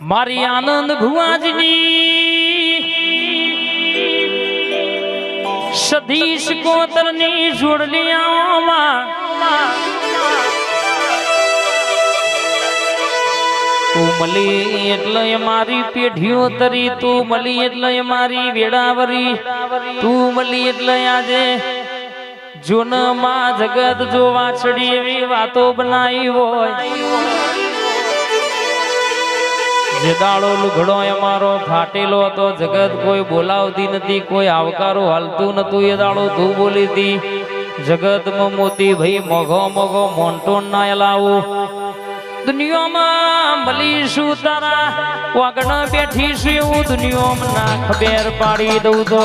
મારી આનંદ ભુવાજની સધીશ કોતરની જોડલિયામાં તું મળી એટલે મારી પેઢીઓ તરી, તું મળી એટલે મારી વેડાવરી તું મળી એટલે આજે જૂનમાં જગત જો વાછડી એવી વાતો બનાવી હોય. જે દાડો લુઘડો અમારો ફાટેલો હતો. જગત કોઈ બોલાવતી નથી, કોઈ આવકારો હાલતું નતું. એ દાડો તું બોલી હતી જગતમાં મોતી ભાઈ મોઘો મોઘો મોન્ટો ના લાવું. દુનિયામાં મળીશું તારા? વાગણ બેઠીશું એવું દુનિયામાં ના ખબેર પાડી દઉં તો.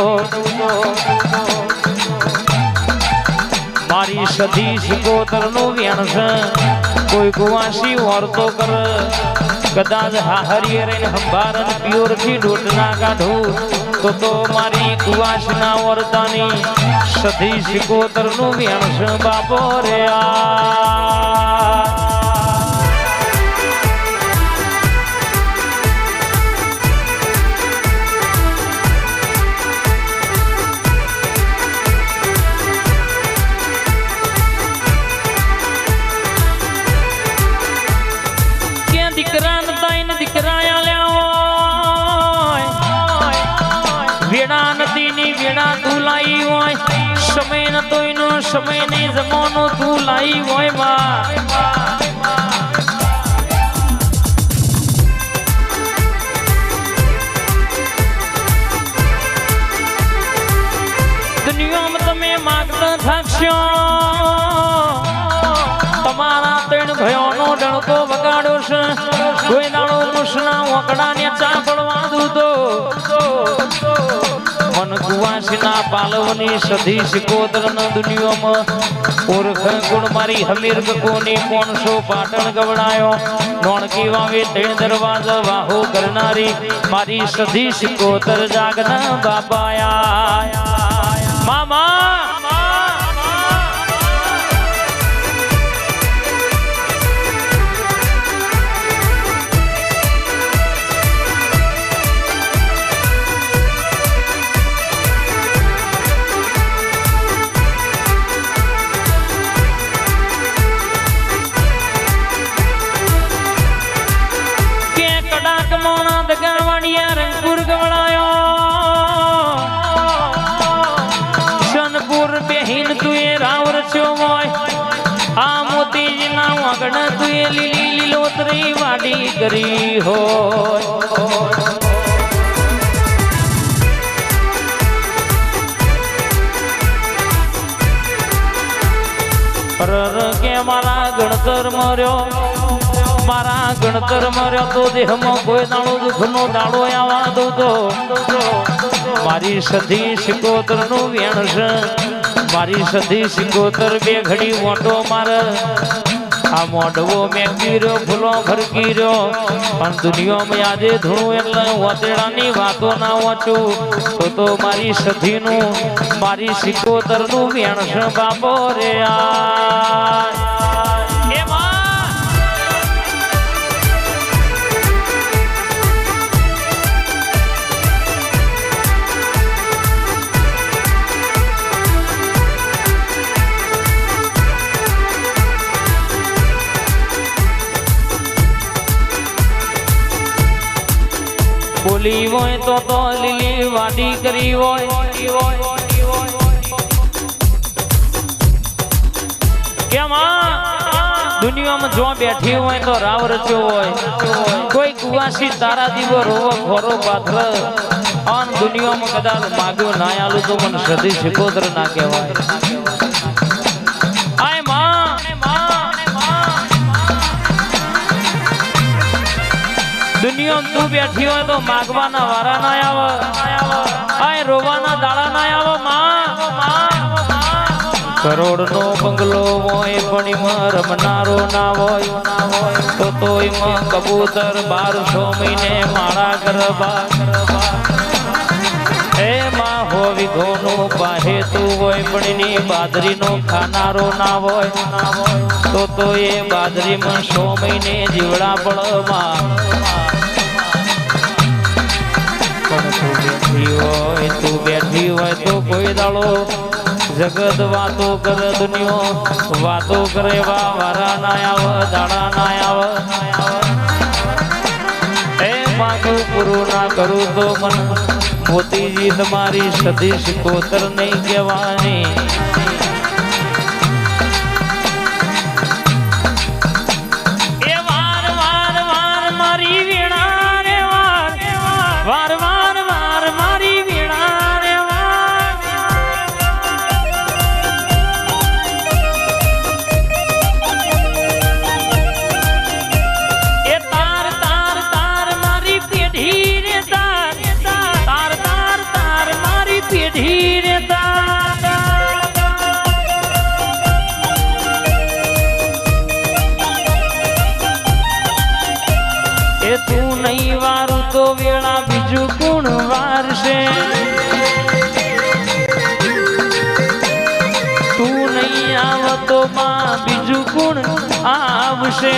મારી સધી શિકોતરનું વેણ છે કોઈ કુવાસી વર્તો કર. કદાચ હાહરીએ રહીને હંભારન પ્યોરથી ડોટ ના કાઢું તો તો મારી કુવાસ ના વર્તાની સધી શિકોતરનું વેણ બાપો રે આ. સમય નતો એનો સમય ને જમાનો તું લાઈ હોયમાં તમે માગતા થાકશો. તમારા ત્રણ ભયોનો ડણકો વગાડો છે. કોઈ દાડો મુસના વકડાને ચા પડવા મન કુવાસીના પાલવની સધી સિકોતર ન દુનિયામાં ઓરખ ગુણ મારી હમીર કોની કોણસો પાટણ ગવડાયો. નોણકી વાવે તેણ દરવાજા વાહો કરનારી મારી સધી સિકોતર જાગના બાપાયા. મામા! સનપુર બેહીન તુએ રાવ રચ્યો હોય. આ મોતીજી ના વાગણ તુએ લીલી લીલોતરી વાડી કરી હોય. કે મારા ગણતર મર્યો. મારા ગણતર મર્યો તો દેહમાં કોઈ દાડો દુઃખનો દાડો આવા દો તો. મારી સધી સિકોતરનું વેણ મારી સધી સિકોતર બે ઘડી મોટો માર. આ મોઢવો મેં કીર્યો, ફૂલો ફરકી રહ્યો પણ દુનિયામાં આજે ધૂણું એટલે વાતેડાની વાતો ના વાંચું. તો તો મારી સધીનું, મારી સિકોતરનું વેણ છે. બાપો રે આ બોલી હોય તો તો લીલી વાડી કરી હોય. કેમ આ? દુનિયામાં જો બેઠી હોય તો રાવ રચ્યો હોય. કોઈ કુવાસી તારા દીવો રોવો ખોરો પાત્ર અન દુનિયામાં કદાચ માગ્યો ના આલું તો મને સદી શિકોત્ર ના કહેવાય. દુનિયા તું બેઠી હોય તો માગવાના વારા ના આવે. આય રોવાના દાડા ના આવો, માં. કરોડ નો બંગલો હોય, પણ રમનારો ના હોય. તો તો એમાં કબૂતર બારસો મહિને માળા ગરબા. એમાં હોવી ઘોનો પાહે તું હોય, પણ એની બાજરીનો ખાનારો ના હોય. તો તો એ બાજરીમાં સો મહિને જીવડા પડમાં બેઠી હોય, તું બેઠી હોય તો કોઈ દાડો જગત વાતો કરે દુનિયો, વાતો કરે વા વારા ના આવ, દાડા ના આવ. એ માગું પૂરું ના કરું તો પણ મોતીજી તમારી સતી શિકોતર નહીં કહેવાની. વેળા બીજું કોણ વારશે? તું નહીં આવતો માં બીજું કોણ આવશે?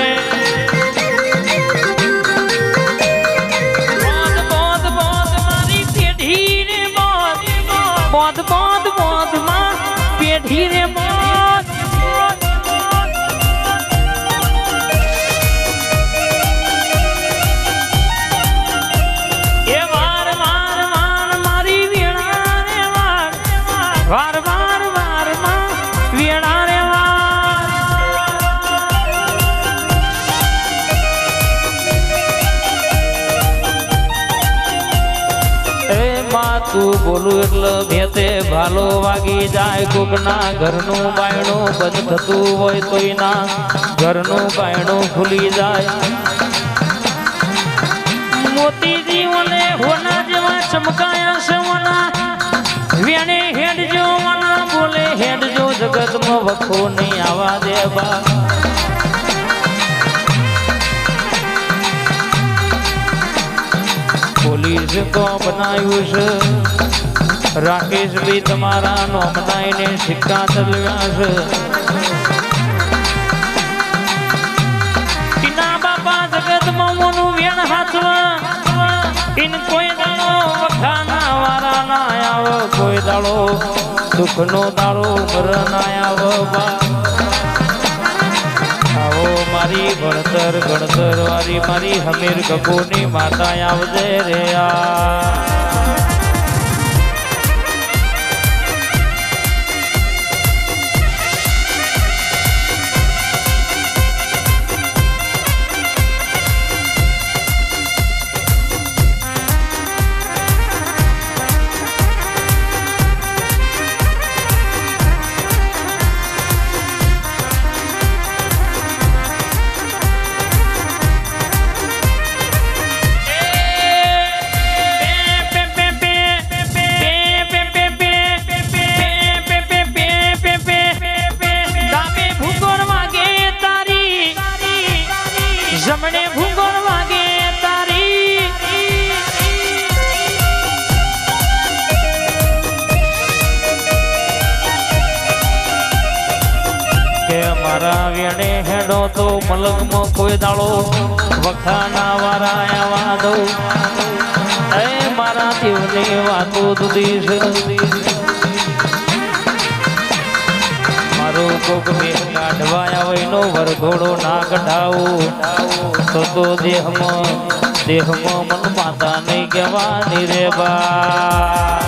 બોધ બોધ. તું બોલું એટલે ભેતે ભાલો વાગી જાય. કોકના ઘરનું બાયણું બંધ થતું હોય તોય ના ઘરનું બાયણું ખુલી જાય. મોતી જીવને હોના જેવા ચમકાયા ઓના. વેણે હેડ જો બોલે હેડ જો જગતમાં વખો નહીં આવા દે પોલીસ તો બનાવ્યું છે. રાકેશ ભાઈ તમારા નોમનાઈને સિક્કા ચલવ્યા છે. ટીના બાપા જગતમાં મોનું વેણ હાથમાં. ઇન કોઈ દાડો વખાના વારા ના આવ, કોઈ દાડો દુઃખનો દાડો મર ના આવ બા. મારી ભણતર ગણતર વારી મારી હમીર ગગોની માતા આવજે રે આ. વેણે હેડો તો મલકમાં કોઈ દાળો વખાના વારા આવા દઉં. એ મારા દેવની વાતો દુધી મારો કોક મેં કાઢવા આવેનો વરઘોડો ના કઢાવું તો તો દેહમાં દેહમાં મન માતા નહીં કહેવાની રે બા.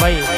ભાઈ